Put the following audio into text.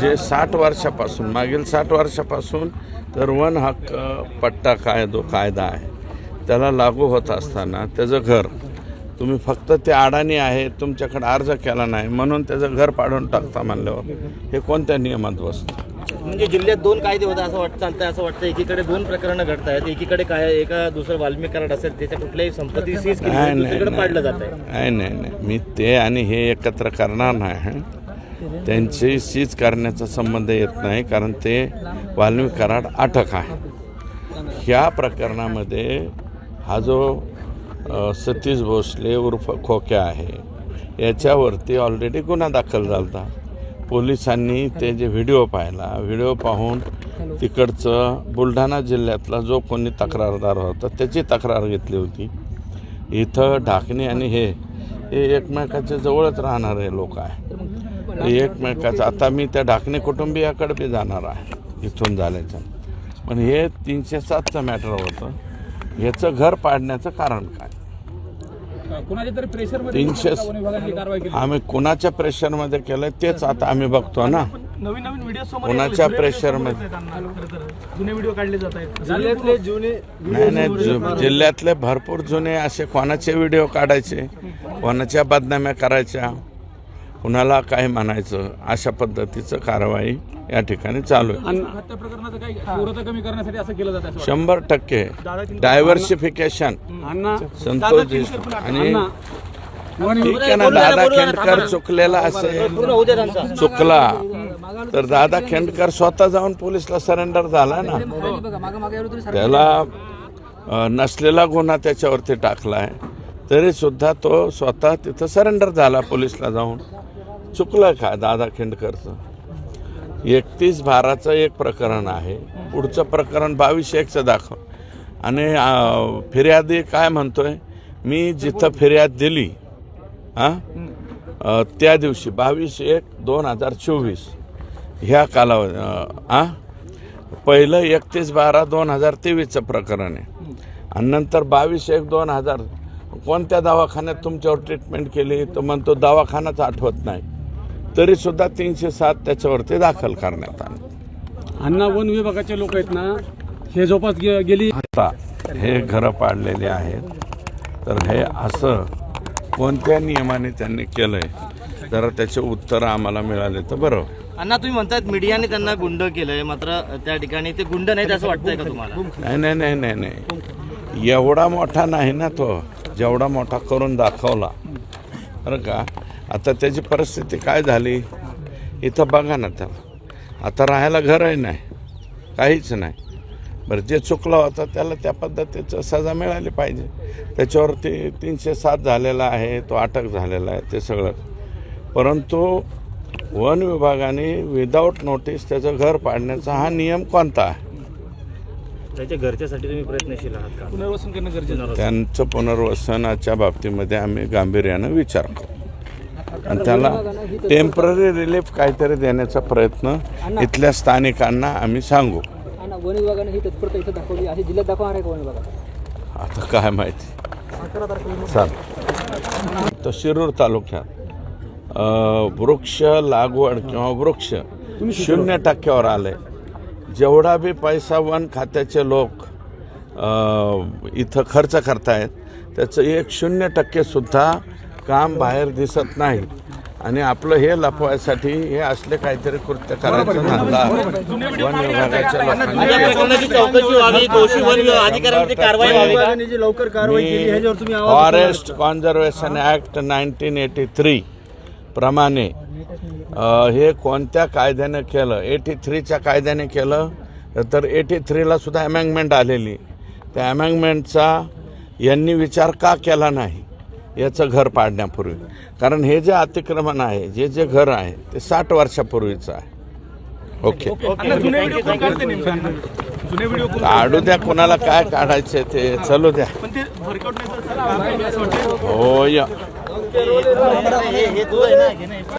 जे साठ वर्षापासून मागील साठ वर्षापासून तर वन हक्क पट्टा कायदो कायदा आहे. त्याला लागू होत असताना त्याचं घर तुम्ही फक्त ते अडाणी आहे तुमच्याकडे अर्ज केला नाही म्हणून त्याचं घर पाडून टाकता म्हणल्यावर हे कोणत्या नियमात बसतं? म्हणजे जिल्ह्यात दोन कायदे होते असं वाटतं चालतंय असं वाटतं एकीकडे दोन प्रकरणं घडत आहेत एकीकडे काय एका दुसरं वाल्मिक कराड असेल त्याच्या कुठल्याही संपत्ती सीज पाडलं जात आहे नाही नाही नाही. मी ते आणि हे एकत्र करणार नाही. त्यांची सीज करण्याचा संबंध येत नाही कारण ते वाल्मिक कराड अटक आहे. ह्या प्रकरणामध्ये हा जो सतीश भोसले उर्फ खोक्या आहे याच्यावरती ऑलरेडी गुन्हा दाखल झाला होता पोलिसांनी ते जे व्हिडिओ पाहिला व्हिडिओ पाहून तिकडचं बुलढाणा जिल्ह्यातला जो कोणी तक्रारदार होता त्याची तक्रार घेतली होती. इथं ढाकणे आणि हे हे एकमेकाच्या जवळच राहणारे लोक आहे एकमेकाचं. आता मी त्या ढाकणे कुटुंबियाकडे बी जाणार आहे इथून झाल्याचं पण हे तीनशे सातचं मॅटर होतं. याचं घर पाडण्याचं कारण काय? तीनशे आम्ही कुणाच्या प्रेशरमध्ये केलं तेच आता आम्ही बघतो ना. नवीन नवीन व्हिडिओ समोर कुणाच्या प्रेशरमध्ये जुने व्हिडिओ काढले जात आहेत. जिल्ह्यातले जुने नाही नाही जु- जिल्ह्यातले भरपूर जुने असे कोणाचे व्हिडिओ काढायचे कोणाच्या बदनाम्या करायच्या कुणाला काय म्हणायचं अशा पद्धतीचं कारवाई या ठिकाणी चालू आहे. शंभर टक्के. डायव्हर्सिफिकेशन संतोष देशमुख. आणि ठीक आहे ना दादा खेंडकर चुकलेला असेल. चुकला. तर दादा खेंडकर स्वतः जाऊन पोलिसला सरेंडर झाला ना. त्याला नसलेला गुन्हा त्याच्यावरती टाकलाय. तरी सुद्धा तो स्वतः तिथं सरेंडर झाला पोलिसला जाऊन. चुकलं का? दादा खिंडकरचं. एकतीस बाराचं एक प्रकरण आहे. पुढचं प्रकरण बावीस एकचं दाखव. आणि फिर्यादी काय म्हणतोय? मी जिथं फिर्याद दिली हां? त्या दिवशी बावीस एक दोन हजार चोवीस. ह्या कालावधी हां पहिलं एकतीस बारा दोन हजार तेवीसचं प्रकरण आहे. आणि नंतर बावीस एक दोन हजार कोणत्या दवाखान्यात तुमच्यावर ट्रीटमेंट केली तर म्हणतो दवाखानाच आठवत नाही. तरीसुद्धा तीनशे सात त्याच्यावरती दाखल करण्यात आलं. अण्णा वन विभागाचे लोक आहेत ना हे जोपास गे- गेली. आता हे घरं पाडलेले आहेत. तर हे असं कोणत्या नियमाने त्यांनी केलंय जरा त्याचे उत्तर आम्हाला मिळाले तर बरं. होईल. अण्णा तुम्ही म्हणतात मीडियाने त्यांना गुंड केलंय मात्र त्या ठिकाणी ते गुंड नाहीत असं वाटतंय का तुम्हाला? नाही नाही नाही नाही नाही. एवढा मोठा नाही ना तो. जेवढा मोठा करून दाखवला. बरं का? आता त्याची परिस्थिती काय झाली? इथं बघा ना त्याला. आता राहायला घरही नाही. काहीच नाही. बरं जे चुकलं होतं त्याला त्या पद्धतीचं सजा मिळाली पाहिजे. त्याच्यावरती तीनशे सात झालेला आहे तो अटक झालेला आहे ते सगळं. परंतु वन विभागाने विदाऊट नोटीस त्याचं घर पाडण्याचा हा नियम कोणता आहे? त्याच्या घरच्यासाठी तुम्ही प्रयत्नशील आहात का? पुनर्वसन करणं गरजेचं आहे. त्यांचं पुनर्वसनाच्या बाबतीमध्ये आम्ही गांभीर्यानं विचार करू आणि त्याला टेंपररी रिलीफ काहीतरी देण्याचा प्रयत्न इथल्या स्थानिकांना आम्ही सांगू. आणि वन विभागाने ही तत्परता इथं दाखवली अशी जिल्ह्यात दाखवणार आहे का वन विभागात? आता काय माहिती. चाल तर शिरूर तालुक्यात अ, वृक्ष लागवड किंवा वृक्ष शून्य टक्क्यावर आले जेवढा बी पैसा वन खात्याचे लोक इथं खर्च करतायत त्याचं एक शून्य टक्के सुद्धा काम बाहेर दिसत नाही. आणि आपलं हे लपवायसाठी हे असले काहीतरी कृत्य करायचं धंदा वन विभागाच्या या लोकांनी प्रकरणाची चौकशी व्हावी दोषी वन अधिकाऱ्यांवरती कारवाई व्हावी का? जी लवकर कारवाई केली ह्याच्यावर तुम्ही आवाज forest conservation act nineteen eighty three प्रमाणे हे कोणत्या कायद्याने केलं एटी थ्रीच्या कायद्याने केलं तर एटी थ्रीला सुद्धा अमेंडमेंट आलेली त्या अमेंडमेंटचा यांनी विचार का केला नाही याचं घर पाडण्यापूर्वी कारण हे जे अतिक्रमण आहे जे जे घर आहे ते साठ वर्षापूर्वीचं आहे ओके काढू द्या कोणाला काय काढायचे ते चालू द्या हे- हे- हे ना.